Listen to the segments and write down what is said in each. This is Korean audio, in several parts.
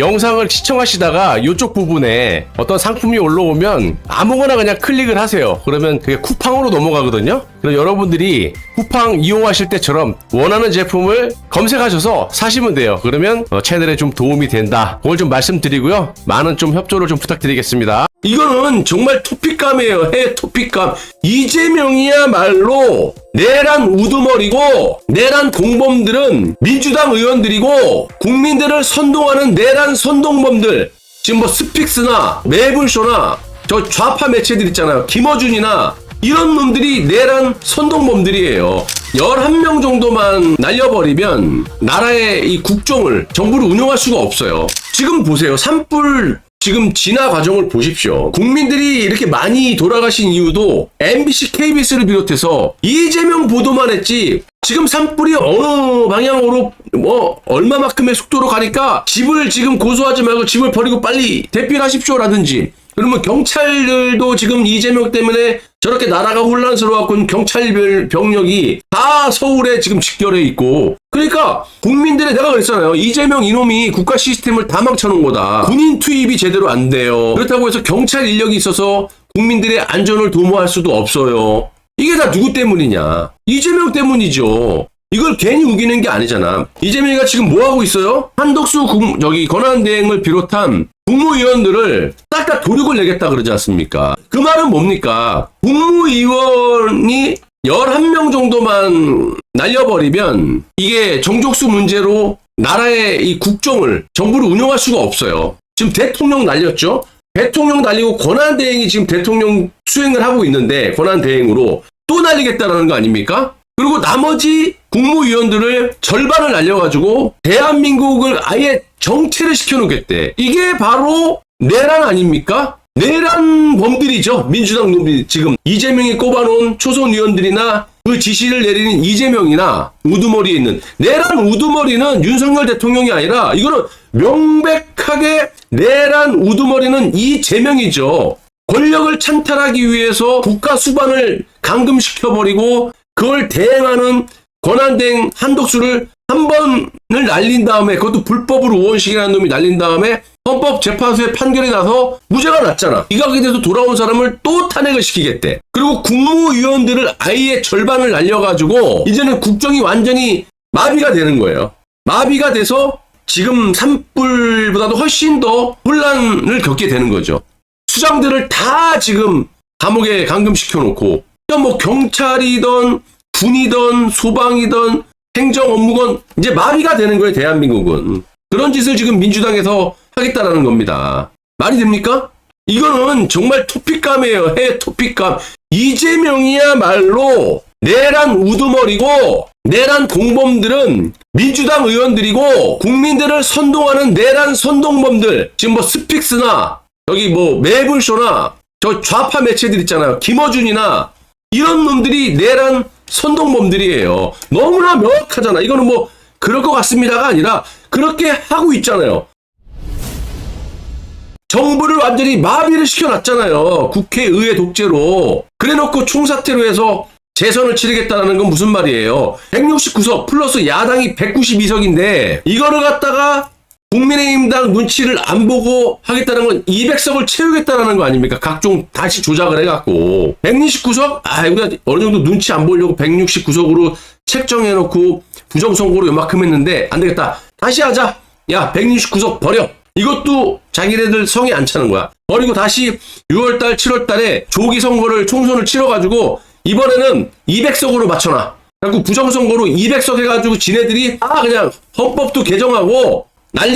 영상을 시청하시다가 이쪽 부분에 어떤 상품이 올라오면 아무거나 그냥 클릭을 하세요. 그러면 그게 쿠팡으로 넘어가거든요. 그럼 여러분들이 쿠팡 이용하실 때처럼 원하는 제품을 검색하셔서 사시면 돼요. 그러면 어, 채널에 좀 도움이 된다. 그걸 좀 말씀드리고요. 많은 좀 협조를 좀 부탁드리겠습니다. 이거는 정말 토픽감이에요. 해 토픽감. 이재명이야말로 내란 우두머리고 내란 공범들은 민주당 의원들이고 국민들을 선동하는 내란 선동범들. 지금 뭐 스픽스나 매블쇼나 저 좌파 매체들 있잖아요. 김어준이나 이런 놈들이 내란 선동범들이에요. 11명 정도만 날려버리면 나라의 이 국정을 정부를 운영할 수가 없어요. 지금 보세요. 산불 지금 진화 과정을 보십시오. 국민들이 이렇게 많이 돌아가신 이유도 MBC, KBS를 비롯해서 이재명 보도만 했지 지금 산불이 어느 방향으로 뭐 얼마만큼의 속도로 가니까 집을 지금 고소하지 말고 집을 버리고 빨리 대피하십시오라든지 그러면 경찰들도 지금 이재명 때문에 저렇게 나라가 혼란스러워갖고 경찰 병력이 다 서울에 지금 직결해 있고. 그러니까 국민들의 내가 그랬잖아요. 이재명 이놈이 국가 시스템을 다 망쳐놓은 거다. 군인 투입이 제대로 안 돼요. 그렇다고 해서 경찰 인력이 있어서 국민들의 안전을 도모할 수도 없어요. 이게 다 누구 때문이냐? 이재명 때문이죠. 이걸 괜히 우기는 게 아니잖아. 이재명이가 지금 뭐 하고 있어요? 한덕수 국, 저기 권한대행을 비롯한 국무위원들을 싹다 도륙을 내겠다 그러지 않습니까? 그 말은 뭡니까? 국무위원이 11명 정도만 날려버리면 이게 정족수 문제로 나라의 이 국정을 정부를 운영할 수가 없어요. 지금 대통령 날렸죠? 대통령 날리고 권한대행이 지금 대통령 수행을 하고 있는데 권한대행으로 또 날리겠다라는 거 아닙니까? 그리고 나머지 국무위원들을 절반을 날려가지고 대한민국을 아예 정체를 시켜놓겠대. 이게 바로 내란 아닙니까? 내란 범들이죠. 민주당 놈들이 지금 이재명이 꼽아놓은 초선 의원들이나 그 지시를 내리는 이재명이나 우두머리에 있는 내란 우두머리는 윤석열 대통령이 아니라 이거는 명백하게 내란 우두머리는 이재명이죠. 권력을 찬탈하기 위해서 국가 수반을 감금시켜버리고 그걸 대행하는 권한대행 한독수를 한 번을 날린 다음에 그것도 불법으로 우원식이라는 놈이 날린 다음에 헌법재판소에 판결이 나서 무죄가 났잖아. 이각에 대해서 돌아온 사람을 또 탄핵을 시키겠대. 그리고 국무위원들을 아예 절반을 날려가지고 이제는 국정이 완전히 마비가 되는 거예요. 마비가 돼서 지금 산불보다도 훨씬 더 혼란을 겪게 되는 거죠. 수장들을 다 지금 감옥에 감금시켜 놓고 뭐 경찰이던 군이던 소방이던 행정 업무건 이제 마비가 되는 거예요 대한민국은. 그런 짓을 지금 민주당에서 하겠다라는 겁니다. 말이 됩니까? 이거는 정말 토픽감이에요. 해 토픽감. 이재명이야말로 내란 우두머리고 내란 공범들은 민주당 의원들이고 국민들을 선동하는 내란 선동범들. 지금 뭐 스픽스나 여기 뭐 매블쇼나 저 좌파 매체들 있잖아요. 김어준이나 이런 놈들이 내란 선동범들이에요. 너무나 명확하잖아. 이거는 뭐 그럴 것 같습니다가 아니라 그렇게 하고 있잖아요. 정부를 완전히 마비를 시켜놨잖아요. 국회의회 독재로. 그래놓고 총사태로 해서 재선을 치르겠다는 건 무슨 말이에요. 169석 플러스 야당이 192석인데 이거를 갖다가 국민의힘당 눈치를 안 보고 하겠다는 건 200석을 채우겠다는 거 아닙니까? 각종 다시 조작을 해갖고 169석? 아 우리가 어느 정도 눈치 안 보려고 169석으로 책정해놓고 부정선거로 요만큼 했는데 안 되겠다. 다시 하자. 야 169석 버려. 이것도 자기네들 성이 안 차는 거야. 버리고 다시 6월달, 7월달에 조기 선거를 총선을 치러가지고 이번에는 200석으로 맞춰놔. 그리고 부정선거로 200석 해가지고 지네들이 아 그냥 헌법도 개정하고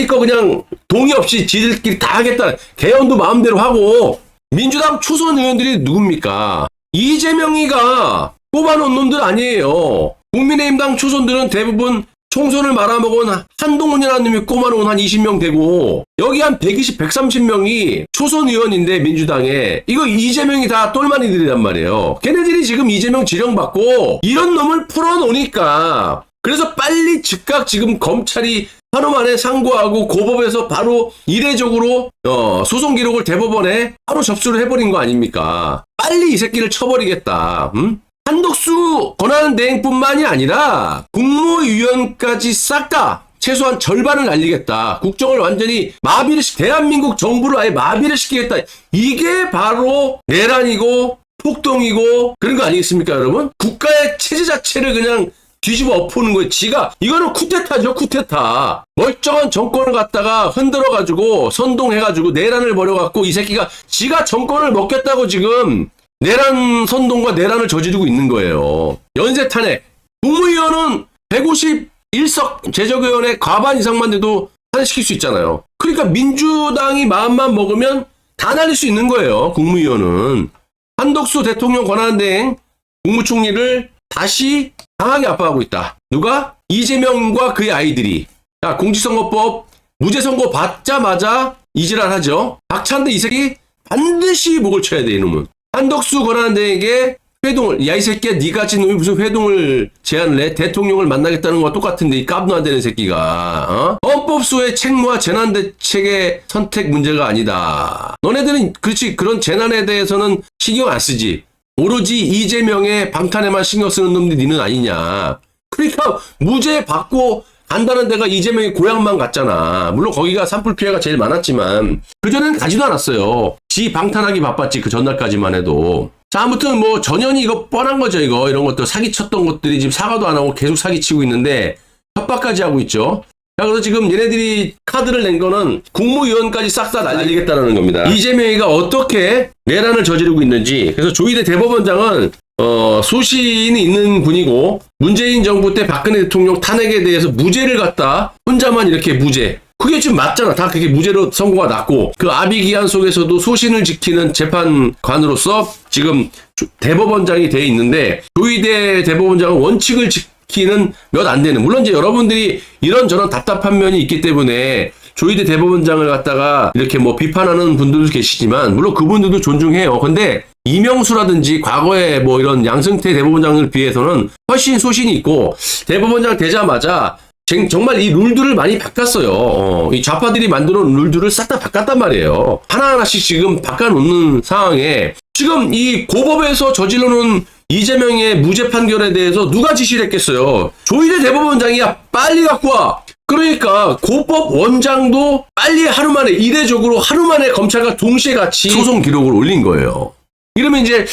거 그냥 동의 없이 지들끼리 다 하겠다. 개헌도 마음대로 하고 민주당 초선 의원들이 누굽니까? 이재명이가 뽑아놓은 놈들 아니에요. 국민의힘당 초선들은 대부분 총선을 말아먹은 한동훈이라는 놈이 꼽아놓은 한 20명 되고 여기 한 120, 130명이 초선 의원인데 민주당에 이거 이재명이 다 똘마니들이란 말이에요. 걔네들이 지금 이재명 지령받고 이런 놈을 풀어놓으니까 그래서 빨리 즉각 지금 검찰이 하루 만에 상고하고 고법에서 바로 이례적으로 어, 소송 기록을 대법원에 바로 접수를 해버린 거 아닙니까? 빨리 이 새끼를 쳐버리겠다. 음? 한독수 권한 대행뿐만이 아니라 국무위원까지 싹 다 최소한 절반을 날리겠다. 국정을 완전히 마비를 시, 대한민국 정부를 아예 마비를 시키겠다. 이게 바로 내란이고 폭동이고 그런 거 아니겠습니까, 여러분? 국가의 체제 자체를 그냥 뒤집어 엎는 거예요. 지가 이거는 쿠데타죠, 쿠데타. 멀쩡한 정권을 갖다가 흔들어 가지고 선동해 가지고 내란을 벌여 갖고 이 새끼가 지가 정권을 먹겠다고 지금 내란 선동과 내란을 저지르고 있는 거예요. 연쇄 탄핵. 국무위원은 151석 제적의원의 과반 이상만 돼도 탄핵시킬 수 있잖아요. 그러니까 민주당이 마음만 먹으면 다 날릴 수 있는 거예요. 국무위원은. 한덕수 대통령 권한대행 국무총리를 다시 강하게 압박하고 있다. 누가? 이재명과 그의 아이들이. 자, 공직선거법 무죄 선고 받자마자 이지랄 하죠. 박찬대 이 새끼 반드시 목을 쳐야 돼, 이놈은. 한덕수 권한대행에게 회동을, 야, 이 새끼야, 니 같은 놈이 무슨 회동을 제안을 해? 대통령을 만나겠다는 거와 똑같은데, 이 깝도 안 되는 새끼가, 어? 헌법소의 책무와 재난대책의 선택 문제가 아니다. 너네들은, 그렇지, 그런 재난에 대해서는 신경 안 쓰지. 오로지 이재명의 방탄에만 신경 쓰는 놈들이 니는 아니냐. 그러니까, 무죄 받고 간다는 데가 이재명의 고향만 갔잖아. 물론 거기가 산불 피해가 제일 많았지만, 그전엔 가지도 않았어요. 지 방탄하기 바빴지, 그 전날까지만 해도. 자, 아무튼 뭐 전현이 이거 뻔한 거죠, 이거. 이런 것들 사기쳤던 것들이 지금 사과도 안 하고 계속 사기치고 있는데 협박까지 하고 있죠. 자, 그래서 지금 얘네들이 카드를 낸 거는 국무위원까지 싹 다 날리겠다는 겁니다. 이재명이가 어떻게 내란을 저지르고 있는지. 그래서 조희대 대법원장은 어, 소신이 있는 분이고 문재인 정부 때 박근혜 대통령 탄핵에 대해서 무죄를 갖다 혼자만 이렇게 무죄. 그게 지금 맞잖아. 다 그게 무죄로 선고가 났고 그 아비 기한 속에서도 소신을 지키는 재판관으로서 지금 조- 대법원장이 돼 있는데 조희대 대법원장은 원칙을 지 키는 몇 안 되는 물론 이제 여러분들이 이런저런 답답한 면이 있기 때문에 조희대 대법원장을 갖다가 이렇게 뭐 비판하는 분들도 계시지만 물론 그분들도 존중해요. 근데 이명수라든지 과거에 뭐 이런 양승태 대법원장을 비해서는 훨씬 소신이 있고 대법원장 되자마자 쟁- 정말 이 룰들을 많이 바꿨어요. 어, 이 좌파들이 만들어 놓은 룰들을 싹 다 바꿨단 말이에요. 하나하나씩 지금 바꿔놓는 상황에 지금 이 고법에서 저질러 놓은 이재명의 무죄 판결에 대해서 누가 지시를 했겠어요? 조희대 대법원장이야 빨리 갖고 와. 그러니까 고법 원장도 빨리 하루 만에 이례적으로 하루 만에 검찰과 동시에 같이 소송 기록을 올린 거예요. 이러면 이제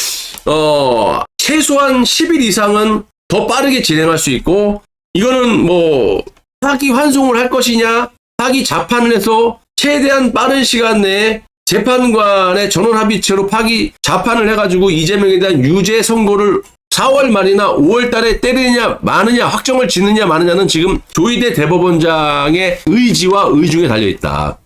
어 최소한 10일 이상은 더 빠르게 진행할 수 있고 이거는 뭐 파기 환송을 할 것이냐 파기 자판을 해서 최대한 빠른 시간 내에 재판관의 전원 합의체로 파기 자판을 해가지고 이재명에 대한 유죄 선고를 4월 말이나 5월 달에 때리느냐 마느냐 확정을 짓느냐 마느냐는 지금 조희대 대법원장의 의지와 의중에 달려 있다.